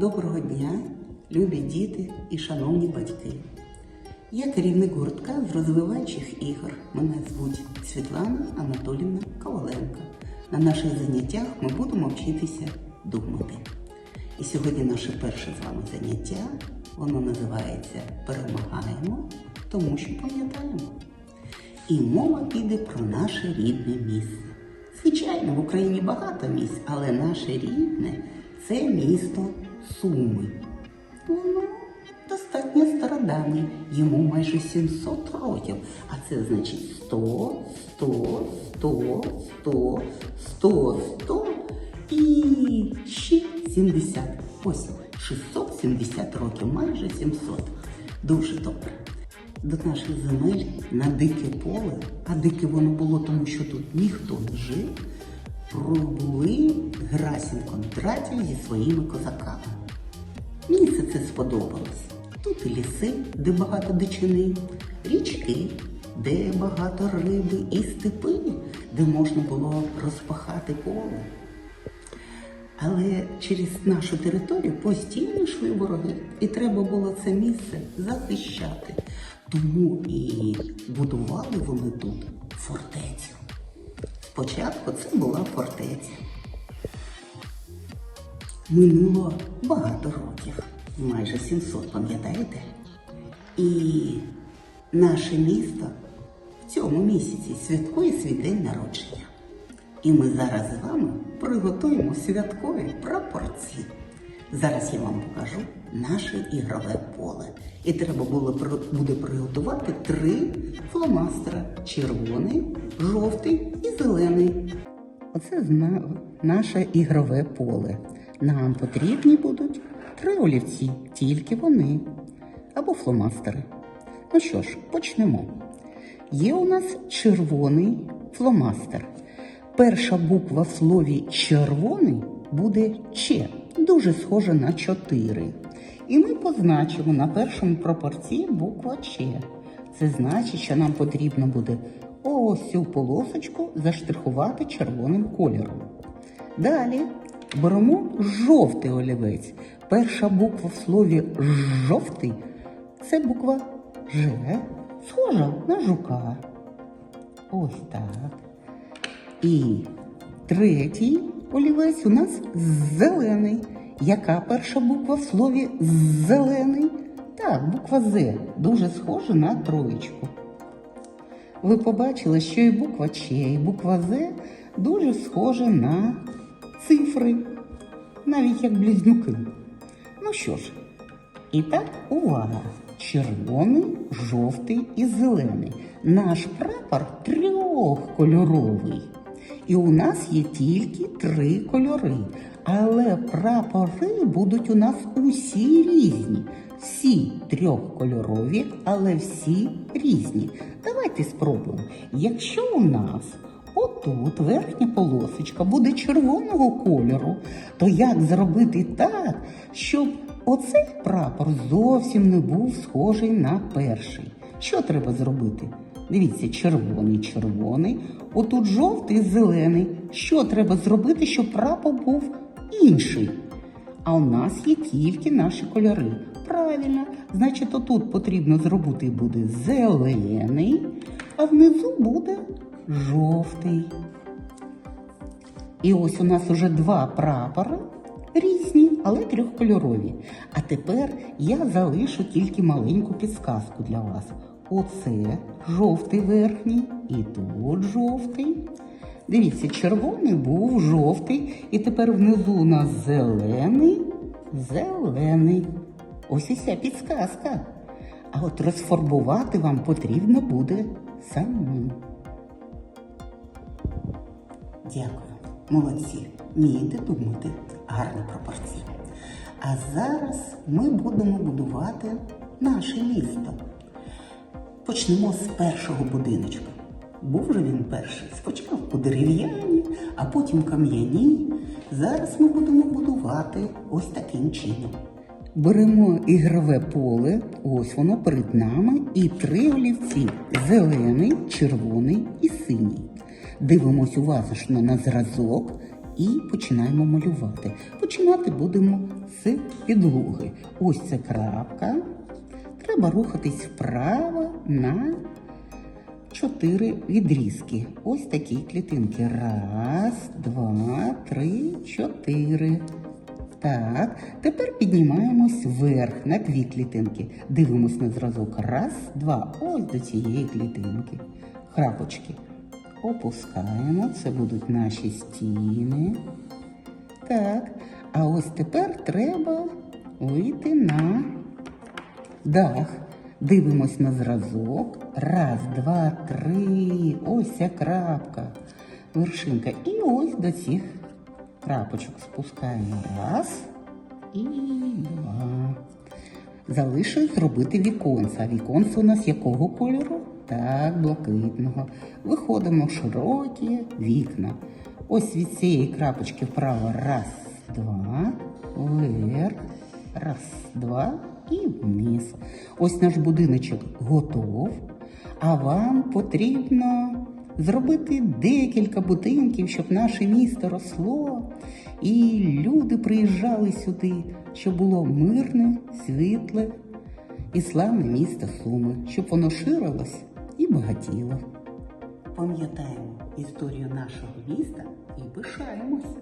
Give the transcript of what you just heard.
Доброго дня, любі діти і шановні батьки. Я керівник гуртка з розвиваючих ігор. Мене звуть Світлана Анатолівна Коваленко. На наших заняттях ми будемо вчитися думати. І сьогодні наше перше з вами заняття, воно називається Перемагаємо, тому що пам'ятаємо. І мова піде про наше рідне місце. Звичайно, в Україні багато місць, але наше рідне це місто Суми. Воно достатньо стародавнє, йому майже 700 років. А це значить 100, 100, 100, 100, 100, 100 і ще 70. Ось 670 років, майже 700. Дуже добре. До наших земель на дике поле, а дике воно було, тому що тут ніхто не жив, пробули Герасим Кондратів зі своїми козаками. Мені все це сподобалось. Тут і ліси, де багато дичини, річки, де багато риби, і степи, де можна було розпахати поле. Але через нашу територію постійно йшли вороги, і треба було це місце захищати. Тому і будували вони тут фортецю. Спочатку це була фортеця. Минуло багато років, майже 700, пам'ятаєте? І наше місто в цьому місяці святкує свій день народження. І ми зараз з вами приготуємо святкові прапорці. Зараз я вам покажу наше ігрове поле. І треба було буде приготувати три фломастера: червоний, жовтий і зелений. Оце наше ігрове поле. Нам потрібні будуть три олівці, тільки вони. Або фломастери. Ну що ж, почнемо. Є у нас червоний фломастер. Перша буква в слові червоний буде Ч, дуже схожа на 4. І ми позначимо на першому пропорції буква Ч. Це значить, що нам потрібно буде ось цю полосочку заштрихувати червоним кольором. Далі беремо жовтий олівець. Перша буква в слові жовтий це буква Ж, схожа на жука. Ось так. І третій олівець у нас зелений. Яка перша буква в слові зелений? Так, буква З дуже схожа на троєчку. Ви побачили, що і буква Ч, і буква З дуже схожі на цифри, навіть як близнюки. Ну що ж, і так, увага! Червоний, жовтий і зелений. Наш прапор трьохкольоровий. І у нас є тільки три кольори. Але прапори будуть у нас усі різні. Всі трьохкольорові, але всі різні. Давайте спробуємо. Якщо у нас отут верхня полосочка буде червоного кольору, то як зробити так, щоб оцей прапор зовсім не був схожий на перший? Що треба зробити? Дивіться, червоний, червоний, отут жовтий, зелений. Що треба зробити, щоб прапор був інший? А у нас є тільки наші кольори. Правильно, значить, отут потрібно зробити буде зелений, а внизу буде жовтий. І ось у нас уже два прапори різні, але трьохкольорові. А тепер я залишу тільки маленьку підсказку для вас. Оце жовтий верхній і тут жовтий. Дивіться, червоний був жовтий, і тепер внизу у нас зелений, зелений. Ось і вся підсказка. А от розфарбувати вам потрібно буде самим. Дякую, молодці. Вмієте думати, гарні пропорції. А зараз ми будемо будувати наше місто. Почнемо з першого будиночка. Був же він перший. Спочатку дерев'яні, а потім кам'яні. Зараз ми будемо будувати ось таким чином. Беремо ігрове поле, ось воно перед нами, і три олівці: зелений, червоний і синій. Дивимось уважно на зразок і починаємо малювати. Починати будемо з підлоги. Ось це крапка. Треба рухатись вправо на чотири відрізки. Ось такі клітинки. Раз, два, три, чотири. Так, тепер піднімаємось вверх на дві клітинки. Дивимось на зразок. Раз, два. Ось до цієї клітинки. Крапочки. Опускаємо. Це будуть наші стіни. Так. А ось тепер треба вийти на дах. Дивимось на зразок. Раз, два, три. Ось ця крапка. Вершинка. І ось до цих крапочок спускаємо. Раз і два. Залишилось робити віконце. А віконце у нас якого кольору? Так, блакитного. Виходимо в широкі вікна. Ось від цієї крапочки вправо. Раз, два, вверх. Раз, два і вниз. Ось наш будиночок готов. А вам потрібно зробити декілька будинків, щоб наше місто росло, і люди приїжджали сюди, щоб було мирне, світле і славне місто Суми, щоб воно ширилось і багатіло. Пам'ятаємо історію нашого міста і пишаємось.